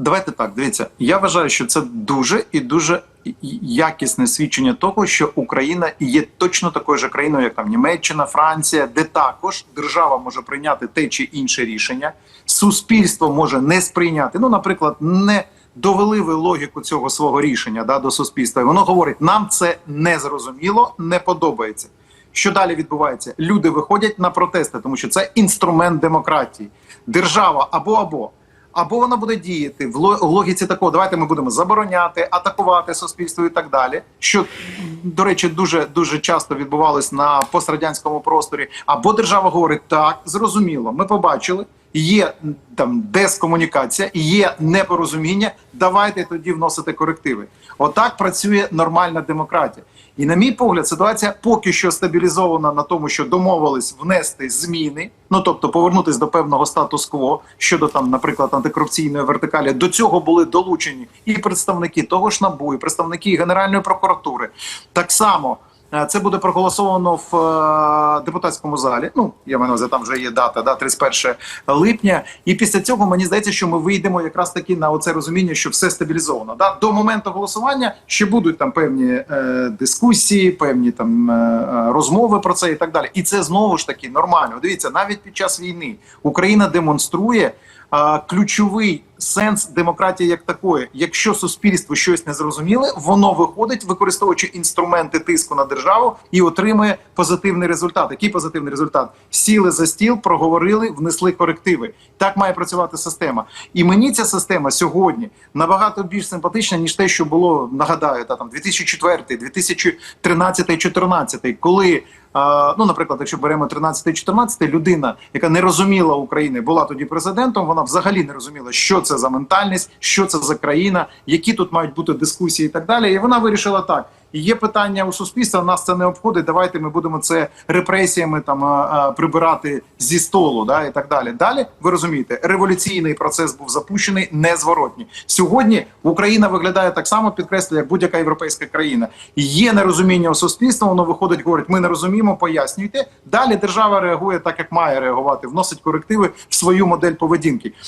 Давайте так. Дивіться, я вважаю, що це дуже і дуже якісне свідчення того, що Україна є точно такою ж країною, як там Німеччина, Франція, де також держава може прийняти те чи інше рішення. Суспільство може не сприйняти. Ну, наприклад, не довели ви логіку цього свого рішення да, до суспільства. І воно говорить: нам це не зрозуміло, не подобається. Що далі відбувається? Люди виходять на протести, тому що це інструмент демократії. Держава або або. Або вона буде діяти в логіці такого, давайте ми будемо забороняти, атакувати суспільство і так далі. Що, до речі, дуже дуже часто відбувалось на пострадянському просторі. Або держава говорить, так, зрозуміло, ми побачили, є там дескомунікація, є непорозуміння. Давайте тоді вносити корективи. Отак працює нормальна демократія. І на мій погляд, ситуація поки що стабілізована на тому, що домовились внести зміни, ну тобто повернутись до певного статус-кво щодо там, наприклад, антикорупційної вертикалі. До цього були долучені і представники того ж НАБУ, і представники Генеральної прокуратури. Так само. Е, Це буде проголосовано в е, депутатському залі. Ну я маю увазі, там вже є дата, да, 31 липня. І після цього мені здається, що ми вийдемо якраз таки на оце розуміння, що все стабілізовано. Да? До моменту голосування ще будуть там певні е, дискусії, певні там е, е, розмови про це і так далі. І це знову ж таки нормально. Дивіться, навіть під час війни Україна демонструє. А, Ключовий сенс демократії як такої, якщо суспільство щось не зрозуміле, воно виходить, використовуючи інструменти тиску на державу і отримує позитивний результат. Який позитивний результат? Сіли за стіл, проговорили, внесли корективи. Так має працювати система. І мені ця система сьогодні набагато більш симпатична ніж те, що було нагадаю, та там 2004, 2013, 2014, коли. Ну, наприклад, якщо беремо 13-14, людина, яка не розуміла України, була тоді президентом. Вона взагалі не розуміла, що це за ментальність, що це за країна, які тут мають бути дискусії і так далі. І вона вирішила так: є питання у суспільства, нас це не обходить. Давайте ми будемо це репресіями там а, а, прибирати зі столу, да і так далі. Далі ви розумієте, революційний процес був запущений незворотній. Сьогодні Україна виглядає так само, підкреслює, як будь-яка європейська країна. Є нерозуміння у суспільства. Воно виходить, говорить, ми не розуміємо, пояснюйте. Далі держава реагує так, як має реагувати, вносить корективи в свою модель поведінки.